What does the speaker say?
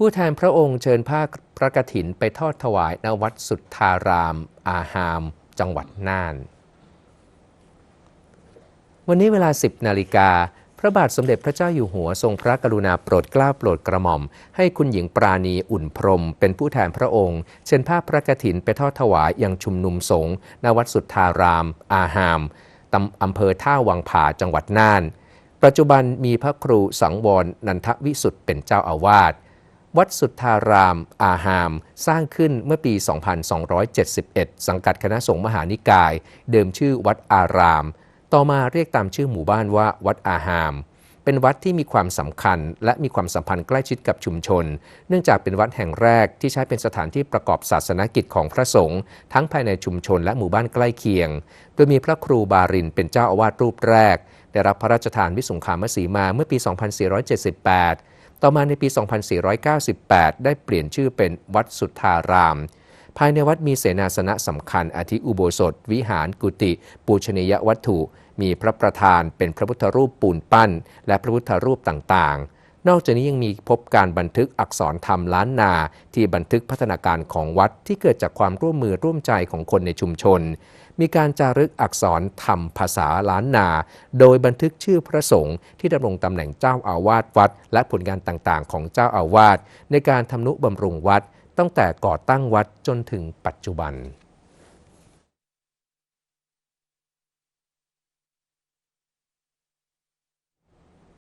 ผู้แทนพระองค์เชิญผ้าพระกฐินไปทอดถวายณวัดสุทธาราม อาหาม จังหวัดน่าน วันนี้เวลา 10 นาฬิกา พระบาทสมเด็จพระเจ้าอยู่หัวทรงพระกรุณาโปรดเกล้าโปรดกระหม่อม ให้คุณหญิงปราณีอุ่นพรม เป็นผู้แทนพระองค์ เชิญผ้าพระกฐินไปทอดถวายยังชุมนุมสงฆ์ณวัดสุทธาราม อาหามตำอำเภอท่าวังผาจังหวัดน่าน ปัจจุบันมีพระครูสังวรนันทวิสุทธ์เป็นเจ้าอาวาส วัดสุทธารามอาหาม สร้างขึ้นเมื่อปี 2271 สังกัดคณะสงฆ์มหานิกาย เดิมชื่อวัดอาราม ต่อมาเรียกตามชื่อหมู่บ้านว่าวัดอาหาม เป็นวัดที่มีความสำคัญ และมีความสัมพันธ์ใกล้ชิดกับชุมชน เนื่องจากเป็นวัดแห่งแรกที่ใช้เป็นสถานที่ประกอบศาสนกิจของพระสงฆ์ทั้งภายในชุมชนและหมู่บ้านใกล้เคียง โดยมีพระครูบารินเป็นเจ้าอาวาสรูปแรก ได้รับพระราชทานวิสุงคามสีมาเมื่อปี 2478 ต่อมาในปี 2498 ได้เปลี่ยนชื่อเป็นวัดสุทธาราม ภายในวัดมีเสนาสนะสำคัญ อาทิอุโบสถ วิหารกุฏิปูชนียวัตถุ มีพระประธานเป็นพระพุทธรูปปูนปั้น และพระพุทธรูปต่างๆ นอกจากนี้ยังมีพบการบันทึกอักษรธรรมล้านนา ที่บันทึกพัฒนาการของวัดที่เกิดจากความร่วมมือร่วมใจของคนในชุมชน มีการจารึกอักษรธรรมภาษาล้านนา โดยบันทึกชื่อพระสงฆ์ที่ดำรงตำแหน่งเจ้าอาวาสวัด และผลงานต่างๆ ของเจ้าอาวาสในการทำนุบำรุงวัด ตั้งแต่ก่อตั้งวัดจนถึงปัจจุบัน